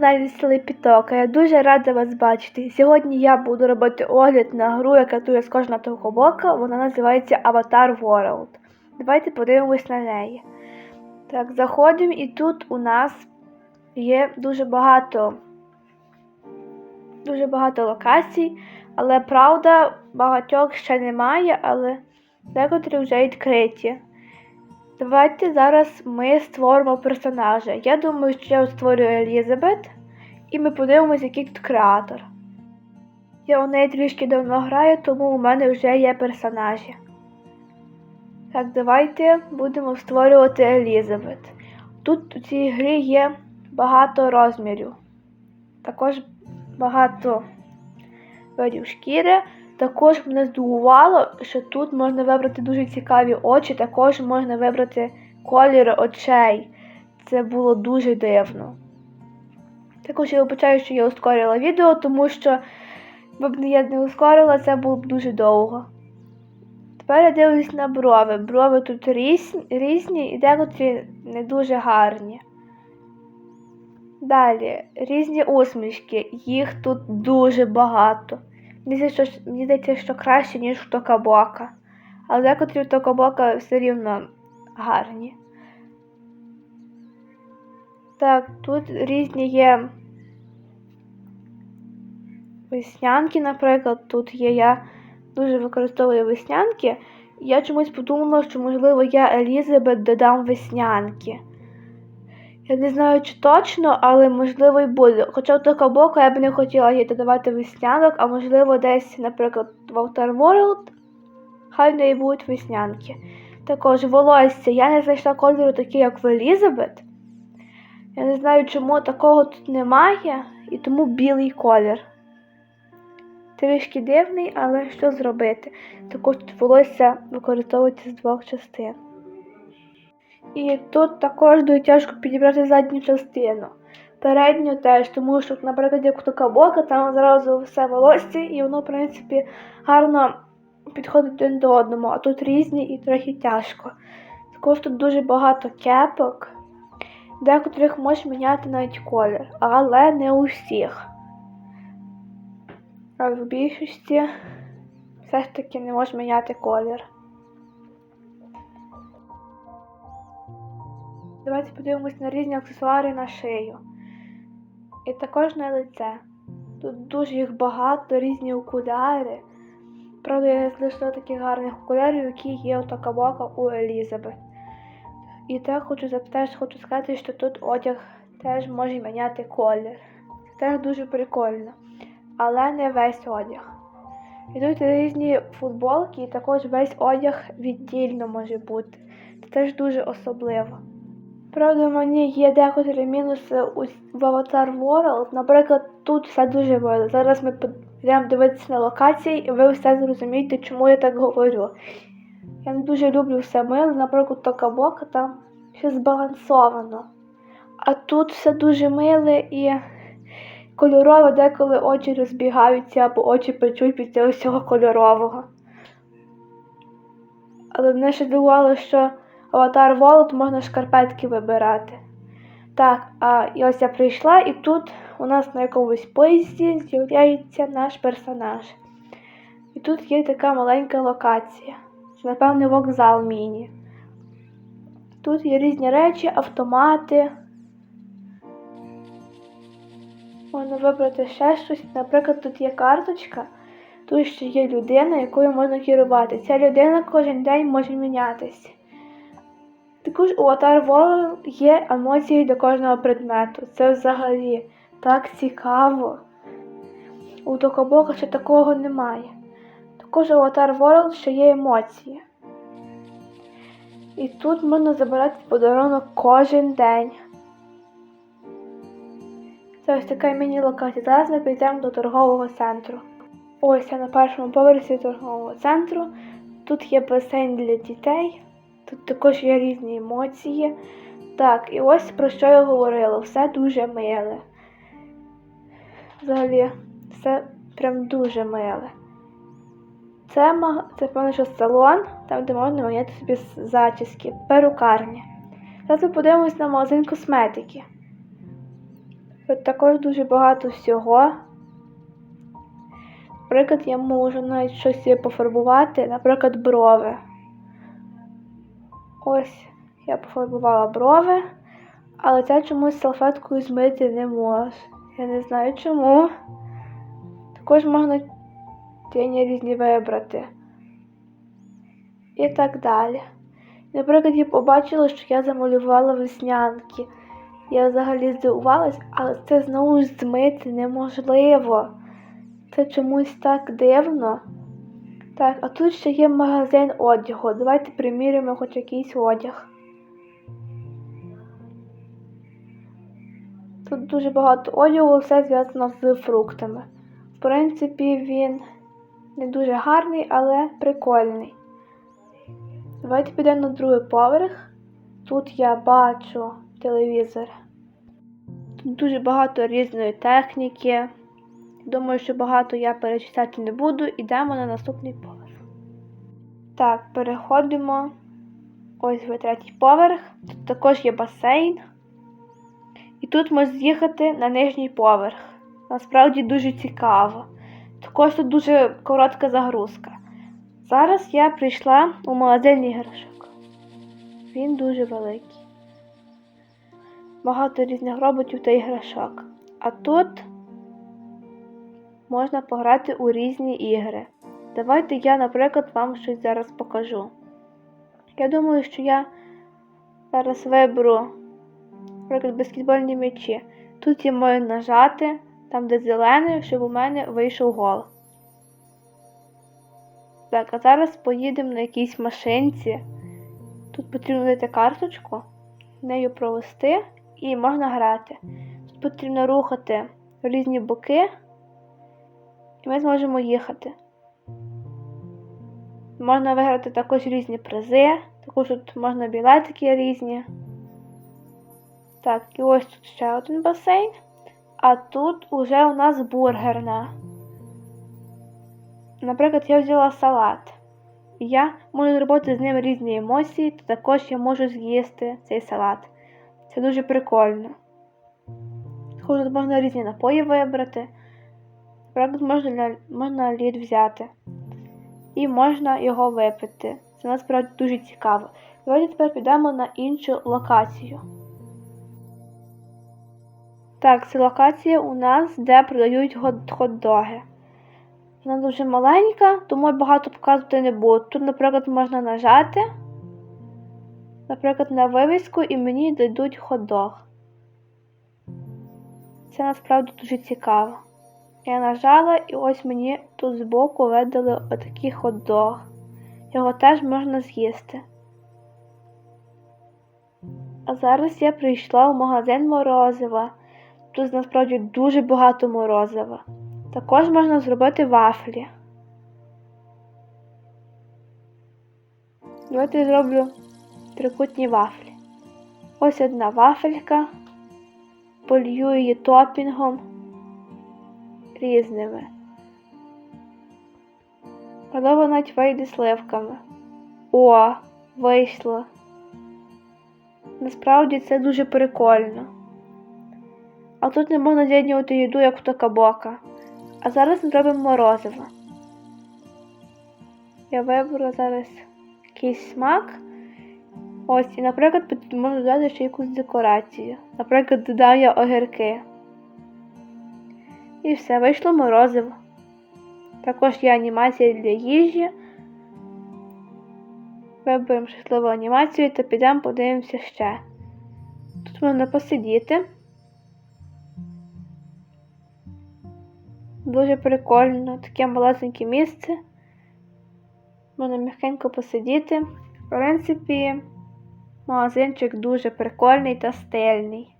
каналі Селі Пітока. Я дуже рада вас бачити. Сьогодні я буду робити огляд на гру, яка тут схожа на того бока. Вона називається Avatar World. Давайте подивимось на неї. Так, заходимо, і тут у нас є дуже багато дуже багато локацій, але правда, багатьох ще немає, але декотрі вже відкриті. Давайте зараз ми створимо персонажа. Я думаю, що я створюю Елізабет, і ми подивимося, який тут креатор. Я у неї трішки давно граю, тому у мене вже є персонажі. Так, давайте будемо створювати Елізабет. Тут у цій грі є багато розмірів. Також багато видів шкіри. Також мене здивувало, що тут можна вибрати дуже цікаві очі, також можна вибрати колір очей. Це було дуже дивно. Також я вибачаю, що я ускорила відео, тому що якби я не ускорила, це було б дуже довго. Тепер я дивлюсь на брови. Брови тут різні і декотрі не дуже гарні. Далі, різні усмішки, їх тут дуже багато. Мені здається, що, краще, ніж в Токабока. Але декотрі в Токабока все рівно гарні. Так, тут різні є веснянки, наприклад, тут є я дуже використовую веснянки. Я чомусь подумала, що, можливо, я Елізабет додам веснянки. Я не знаю, чи точно, але можливо і буде. Хоча в боку я б не хотіла їй додавати веснянок, а можливо десь, наприклад, в Outer World, хай в неї будуть веснянки. Також волосся. Я не знайшла кольору такий, як в Елізабет. Я не знаю, чому такого тут немає, і тому білий колір. Трішки дивний, але що зробити? Також тут волосся використовується з двох частин. І тут також дуже тяжко підібрати задню частину. Передню теж, тому що, наприклад, як у кабока, там зразу все волосся, і воно, в принципі, гарно підходить один до одному, а тут різні і трохи тяжко. Також тут дуже багато кепок, декотрих можеш міняти навіть колір, але не у всіх. А в більшості все ж таки не можеш міняти колір. Давайте подивимось на різні аксесуари на шию. І також на лице. Тут дуже їх багато, різні окуляри. Правда, я не знайшла таких гарних окулярів, які є у Такабока у Елізабет. І так хочу теж хочу сказати, що тут одяг теж може міняти колір. Це теж дуже прикольно. Але не весь одяг. І тут різні футболки, і також весь одяг віддільно може бути. Це теж дуже особливо. Правда, мені є декотрі мінуси в Avatar World. Наприклад, тут все дуже мило. Зараз ми підемо дивитися на локації, і ви все зрозумієте, чому я так говорю. Я не дуже люблю все мило, наприклад, Токабока там все збалансовано. А тут все дуже миле і кольорове, деколи очі розбігаються або очі печуть від цього всього кольорового. Але мене ще дивувало, що Аватар World можна шкарпетки вибирати. Так, а і ось я прийшла, і тут у нас на якомусь поїзді з'являється наш персонаж. І тут є така маленька локація. Це, напевне, вокзал міні. Тут є різні речі, автомати. Можна вибрати ще щось. Наприклад, тут є карточка, тут ще є людина, якою можна керувати. Ця людина кожен день може мінятися. Також у World є емоції до кожного предмету. Це взагалі так цікаво. У Токобока ще такого немає. Також у Avatar World ще є емоції. І тут можна забирати подарунок кожен день. Це ось така міні-локація. Зараз ми підемо до торгового центру. Ось я на першому поверсі торгового центру. Тут є басейн для дітей. Тут також є різні емоції. Так, і ось про що я говорила. Все дуже миле. Взагалі, все прям дуже миле. Це, це певно, що салон, там, де можна міняти собі зачіски, перукарня. Зараз ми подивимось на магазин косметики. Тут також дуже багато всього. Наприклад, я можу навіть щось пофарбувати, наприклад, брови. Ось я пофарбувала брови, але це чомусь салфеткою змити не можу. Я не знаю чому. Також можна тіні різні вибрати. І так далі. Наприклад, я побачила, що я замалювала веснянки. Я взагалі здивувалась, але це знову ж змити неможливо. Це чомусь так дивно. Так, а тут ще є магазин одягу. Давайте приміряємо хоч якийсь одяг. Тут дуже багато одягу, все зв'язано з фруктами. В принципі, він не дуже гарний, але прикольний. Давайте підемо на другий поверх. Тут я бачу телевізор. Тут дуже багато різної техніки. Думаю, що багато я перечитати не буду. Ідемо на наступний поверх. Так, переходимо. Ось ви третій поверх. Тут також є басейн. І тут можна з'їхати на нижній поверх. Насправді дуже цікаво. Також тут дуже коротка загрузка. Зараз я прийшла у магазин іграшок. Він дуже великий. Багато різних роботів та іграшок. А тут можна пограти у різні ігри. Давайте я, наприклад, вам щось зараз покажу. Я думаю, що я зараз виберу, наприклад, баскетбольні м'ячі. Тут я маю нажати, там де зелений, щоб у мене вийшов гол. Так, а зараз поїдемо на якійсь машинці. Тут потрібно дати карточку, нею провести і можна грати. Тут потрібно рухати різні боки, і ми зможемо їхати. Можна виграти також різні призи, також тут можна білетики різні. Так, і ось тут ще один басейн, а тут уже у нас бургерна. Наприклад, я взяла салат. Я можу зробити з ним різні емоції, та також я можу з'їсти цей салат. Це дуже прикольно. Тут можна різні напої вибрати. Наприклад, можна, можна лід взяти. І можна його випити. Це насправді дуже цікаво. Давайте тепер підемо на іншу локацію. Так, це локація у нас, де продають хот-доги. Вона дуже маленька, тому багато показувати не буду. Тут, наприклад, можна нажати, наприклад, на вивіску і мені дадуть хот-дог. Це насправді дуже цікаво. Я нажала і ось мені тут збоку видали отакий хот-дог. Його теж можна з'їсти. А зараз я прийшла в магазин морозива. Тут насправді дуже багато морозива. Також можна зробити вафлі. Давайте я зроблю трикутні вафлі. Ось одна вафелька. Полью її топінгом різними. Можливо, навіть вийде сливками. О, вийшло. Насправді це дуже прикольно. А тут не можна з'єднувати їду, як в токабока. А зараз ми зробимо морозиво. Я виберу зараз якийсь смак. Ось, і, наприклад, можу додати ще якусь декорацію. Наприклад, додаю я огірки. І все, вийшло морозиво. Також є анімація для їжі. Виберемо щасливу анімацію та підемо подивимося ще. Тут можна посидіти. Дуже прикольно, таке малесеньке місце. Можна м'якенько посидіти. В принципі, магазинчик дуже прикольний та стильний.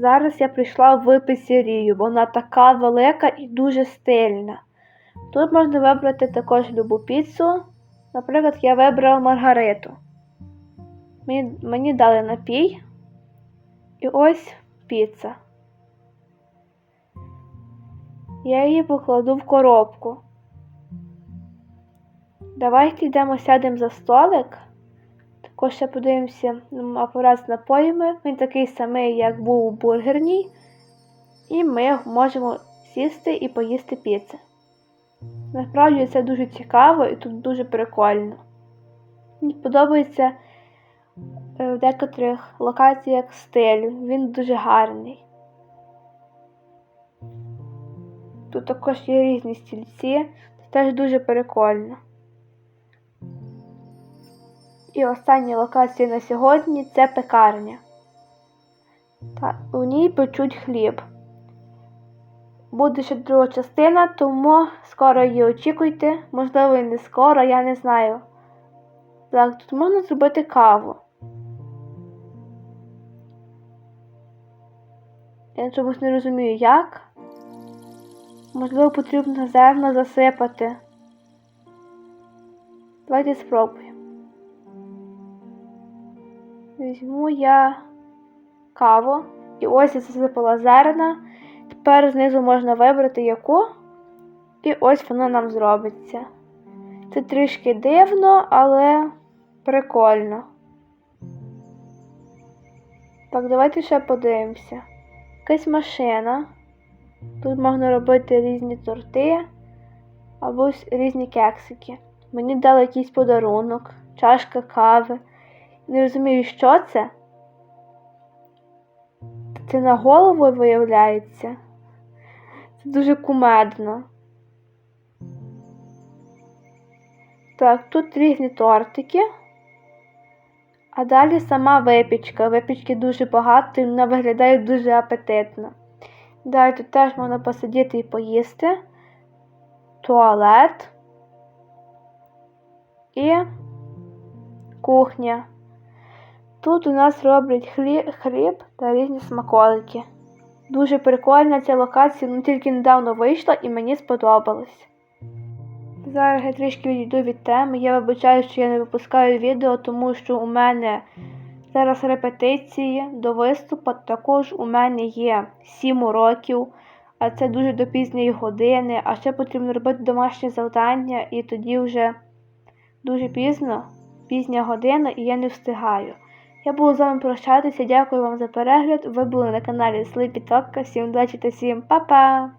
Зараз я прийшла в піцерію, вона така велика і дуже стильна. Тут можна вибрати також любу піцу. Наприклад, я вибрала маргариту. Мені, мені дали напій. І ось піца. Я її покладу в коробку. Давайте йдемо сядемо за столик. Також ще подивимося апарат з напоями. Він такий самий, як був у бургерній. І ми можемо сісти і поїсти піци. Насправді це дуже цікаво і тут дуже прикольно. Мені подобається е, в декотрих локаціях стиль. Він дуже гарний. Тут також є різні стільці, це теж дуже прикольно. І остання локація на сьогодні це пекарня. Та, у ній печуть хліб. Буде ще друга частина, тому скоро її очікуйте. Можливо, і не скоро, я не знаю. Так, тут можна зробити каву. Я чомусь не розумію, як. Можливо, потрібно зерна засипати. Давайте спробуємо. Візьму я каву. І ось я засипала зерна. Тепер знизу можна вибрати яку. І ось воно нам зробиться. Це трішки дивно, але прикольно. Так, давайте ще подивимося. Якась машина. Тут можна робити різні торти або різні кексики. Мені дали якийсь подарунок, чашка кави. Не розумію, що це. Це на голову виявляється. Це дуже кумедно. Так, тут різні тортики. А далі сама випічка. Випічки дуже багато і вона виглядає дуже апетитно. Далі тут теж можна посидіти і поїсти. Туалет і кухня. Тут у нас роблять хліб, хліб та різні смаколики. Дуже прикольна ця локація, ну тільки недавно вийшла і мені сподобалось. Зараз я трішки відійду від теми. Я вибачаю, що я не випускаю відео, тому що у мене зараз репетиції до виступу. Також у мене є 7 уроків, а це дуже до пізньої години, а ще потрібно робити домашні завдання, і тоді вже дуже пізно, пізня година, і я не встигаю. Я буду з вами прощатися. Дякую вам за перегляд. Ви були на каналі Слипі Топка. Всім удачі та всім па-па!